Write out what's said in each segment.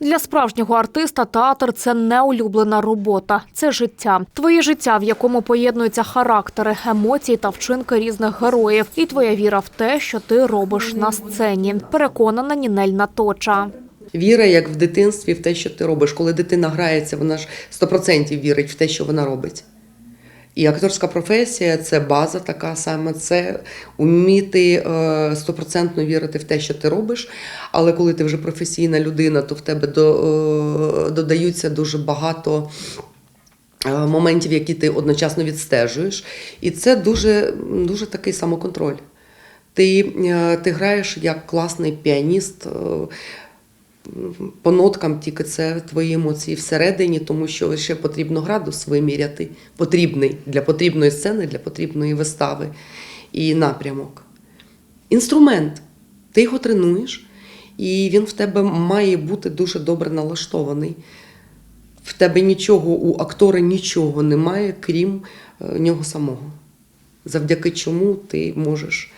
Для справжнього артиста театр це не улюблена робота, це життя. Твоє життя, в якому поєднуються характери, емоції та вчинки різних героїв, і твоя віра в те, що ти робиш на сцені. Переконана Нінель Наточа. Віра, як в дитинстві, в те, що ти робиш. Коли дитина грається, вона ж 100% вірить в те, що вона робить. І акторська професія це база така саме, це вміти е, стопроцентно вірити в те, що ти робиш. Але коли ти вже професійна людина, то в тебе е, додаються дуже багато е, моментів, які ти одночасно відстежуєш. І це дуже, дуже такий самоконтроль. Ти, ти граєш як класний піаніст. По ноткам тільки це твої емоції всередині, тому що ще потрібно градус виміряти, потрібний для потрібної сцени, для потрібної вистави і напрямок. Інструмент. Ти його тренуєш, і він в тебе має бути дуже добре налаштований. В тебе нічого, у актора нічого немає, крім е, нього самого. Завдяки чому ти можеш,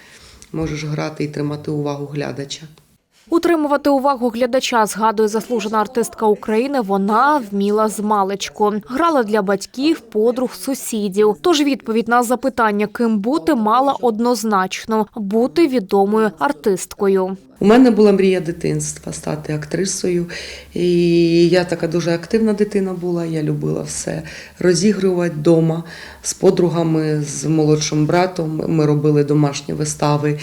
можеш грати і тримати увагу глядача. Утримувати увагу глядача, згадує заслужена артистка України. Вона вміла з маличку. Грала для батьків, подруг, сусідів. Тож відповідь на запитання, ким бути, мала однозначно бути відомою артисткою. У мене була мрія дитинства стати актрисою. І я така дуже активна дитина була. Я любила все розігрувати вдома з подругами, з молодшим братом. Ми робили домашні вистави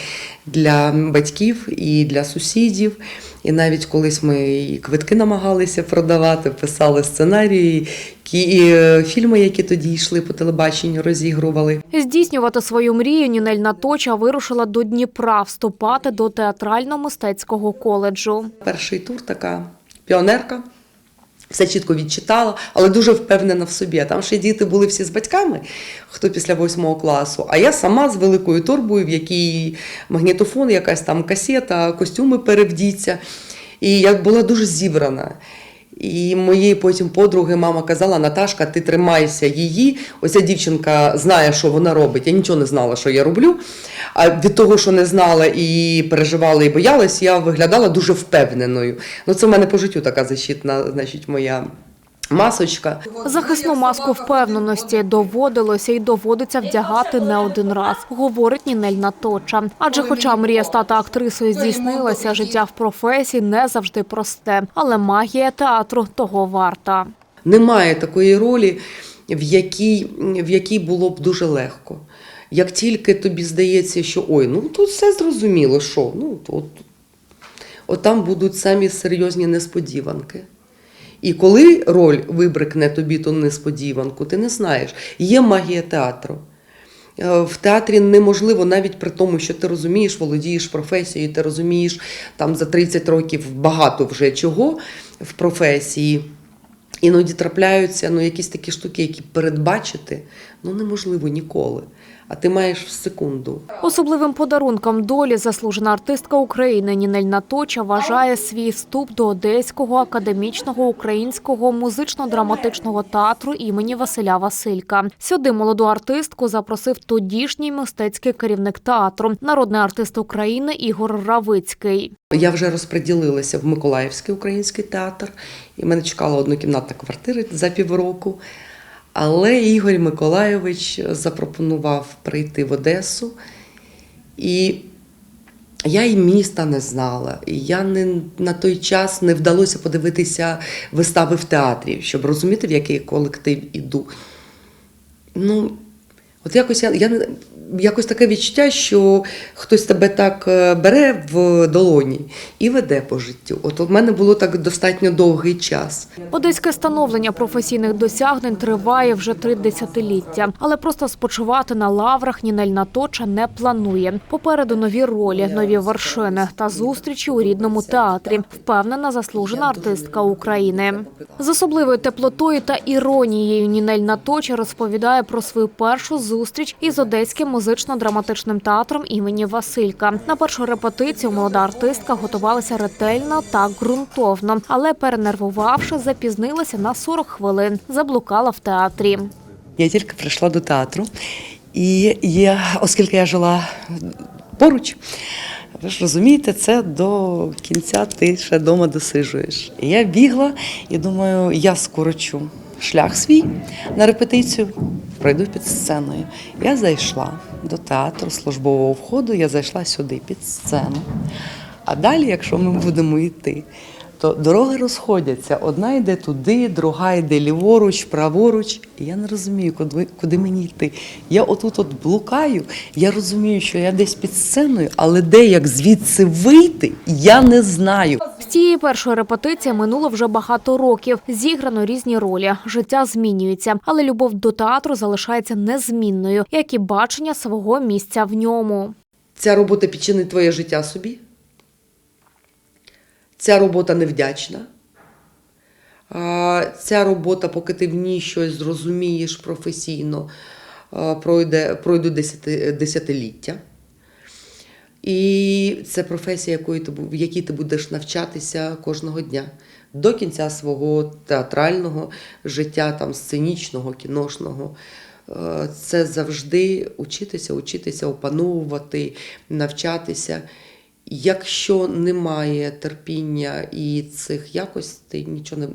для батьків і для сусідів. І навіть колись ми і квитки намагалися продавати, писали сценарії, і фільми, які тоді йшли по телебаченню, розігрували. Здійснювати свою мрію Нінель Наточа вирушила до Дніпра вступати до театрально-мистецького коледжу. Перший тур така піонерка. Все чітко відчитала, але дуже впевнена в собі. Там ще діти були всі з батьками, хто після восьмого класу. А я сама з великою торбою, в якій магнітофон, якась там касета, костюми перевдіться. І я була дуже зібрана. І моєї потім подруги мама казала: Наташка, ти тримайся її. Оця дівчинка знає, що вона робить. Я нічого не знала, що я роблю. А від того, що не знала і переживала, і боялась, я виглядала дуже впевненою. Ну, це в мене по життю така защитна, значить, моя масочка. Захисну маску впевненості доводилося і доводиться вдягати не один раз, говорить Нінель Наточа. Адже, хоча мрія стати актрисою здійснилася, життя в професії не завжди просте, але магія театру того варта. Немає такої ролі, в якій, в якій було б дуже легко. Як тільки тобі здається, що ой, ну тут все зрозуміло, що ну от, от там будуть самі серйозні несподіванки. І коли роль вибрикне тобі ту несподіванку, ти не знаєш. Є магія театру. Е, В театрі неможливо, навіть при тому, що ти розумієш, володієш професією, ти розумієш там за 30 років багато вже чого в професії. Іноді трапляються ну, якісь такі штуки, які передбачити ну, неможливо ніколи. А ти маєш в секунду. Особливим подарунком долі заслужена артистка України Нінель Наточа вважає свій вступ до Одеського академічного українського музично-драматичного театру імені Василя Василька. Сюди молоду артистку запросив тодішній мистецький керівник театру, народний артист України Ігор Равицький. Я вже розподілилася в Миколаївський український театр, і мене чекала однокімнатна квартира за півроку. Але Ігор Миколайович запропонував прийти в Одесу. І я і міста не знала. І я не, на той час не вдалося подивитися вистави в театрі, щоб розуміти, в який колектив іду. Ну, от якось я, я якось таке відчуття, що хтось тебе так е, бере в долоні і веде по життю. От у мене було так достатньо довгий час. Одеське становлення професійних досягнень триває вже три десятиліття, але просто спочивати на лаврах Нінель Наточа не планує. Попереду нові ролі, нові вершини та зустрічі у рідному театрі. Впевнена заслужена артистка України. З особливою теплотою та іронією Нінель Наточа розповідає про свою першу зустріч із одеським музично-драматичним театром імені Василька. На першу репетицію молода артистка готувалася ретельно та ґрунтовно, але перенервувавши, запізнилася на 40 хвилин. Заблукала в театрі. Я тільки прийшла до театру, і я, оскільки я жила поруч, Ви ж розумієте, це до кінця ти ще вдома досижуєш. І я бігла і думаю, я скорочу шлях свій на репетицію, пройду під сценою. Я зайшла до театру службового входу, я зайшла сюди під сцену. А далі, якщо ми будемо йти, то дороги розходяться. Одна йде туди, друга йде ліворуч, праворуч. І я не розумію, куди, куди мені йти. Я отут от блукаю, я розумію, що я десь під сценою, але де як звідси вийти, я не знаю. З цієї першої репетиції минуло вже багато років. Зіграно різні ролі. Життя змінюється, але любов до театру залишається незмінною, як і бачення свого місця в ньому. Ця робота підчинить твоє життя собі. Ця робота невдячна. Ця робота, поки ти в ній щось зрозумієш професійно, а, пройде, десятиліття. І це професія, якої ти, в якій ти будеш навчатися кожного дня до кінця свого театрального життя, там, сценічного, кіношного. Це завжди учитися, учитися, опановувати, навчатися. Якщо немає терпіння і цих якостей, нічого не,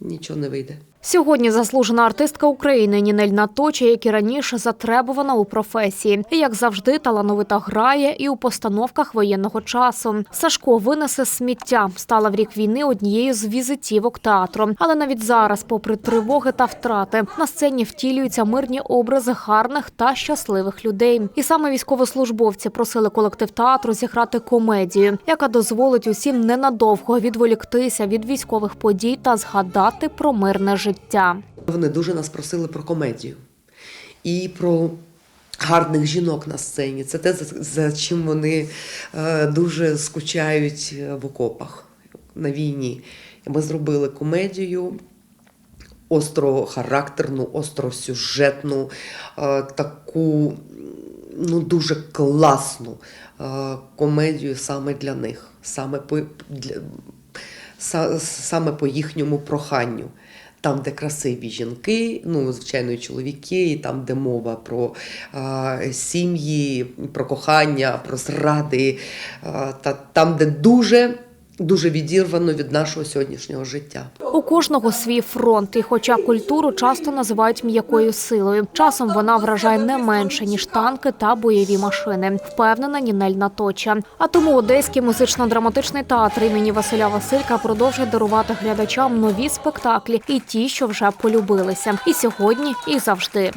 нічого не вийде. Сьогодні заслужена артистка України Нінель Наточа, як і раніше затребувана у професії. І, як завжди, талановита грає і у постановках воєнного часу. Сашко винесе сміття. Стала в рік війни однією з візитівок театру. Але навіть зараз, попри тривоги та втрати, на сцені втілюються мирні образи гарних та щасливих людей. І саме військовослужбовці просили колектив театру зіграти комедію, яка дозволить усім ненадовго відволіктися від військових подій та згадати про мирне життя. Вони дуже нас просили про комедію і про гарних жінок на сцені. Це те, за, чим вони е, дуже скучають е, в окопах на війні. Ми зробили комедію. Острохарактерну, остросюжетну, е, таку ну, дуже класну комедію саме для них, саме по, для, са- саме по їхньому проханню. Там, де красиві жінки, ну, звичайно, і чоловіки, і там, де мова про а, сім'ї, про кохання, про зради, а, та там, де дуже, дуже відірвано від нашого сьогоднішнього життя. У кожного свій фронт, і хоча культуру часто називають м'якою силою, часом вона вражає не менше ніж танки та бойові машини. Впевнена Нінель Наточа. А тому Одеський музично-драматичний театр імені Василя Василька продовжує дарувати глядачам нові спектаклі і ті, що вже полюбилися, і сьогодні, і завжди.